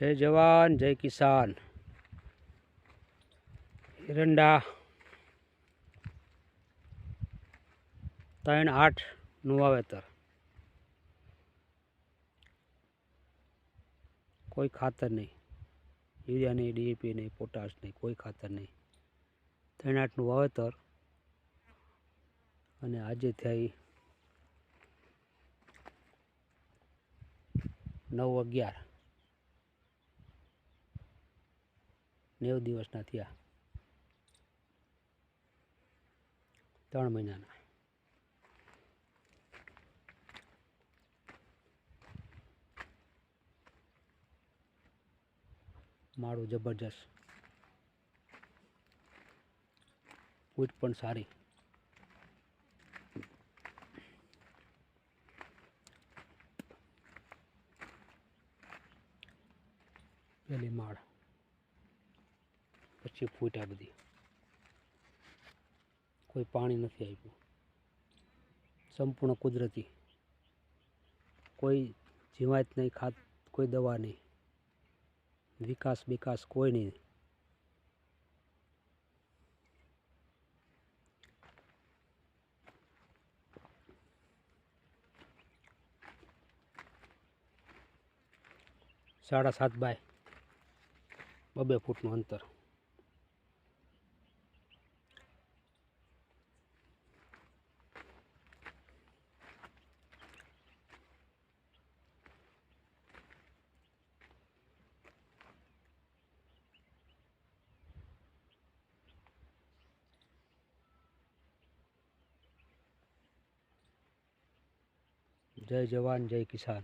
જય જવાન, જય કિસાન. એરંડા ત્રણ આઠનું વાવેતર. કોઈ ખાતર નહીં. યુરિયા નહીં ડીએપી નહીં, પોટાશ નહીં, કોઈ ખાતર નહીં. ત્રણ આઠનું વાવેતર. અને આજે થઈ નવ અગિયાર. નેવ દિવસના થયા. ત્રણ મહિનાના. માળું જબરજસ્ત. ફૂટ પણ સારી. પેલી માળ. પછી ફૂટ આ બધી. કોઈ પાણી નથી આપ્યું. સંપૂર્ણ કુદરતી. કોઈ જીવાત નહીં, ખાત, કોઈ દવા નહીં. વિકાસ વિકાસ કોઈ નહીં. સાડા સાત બાય બબે ફૂટનું અંતર. જય જવાન જય કિસાન.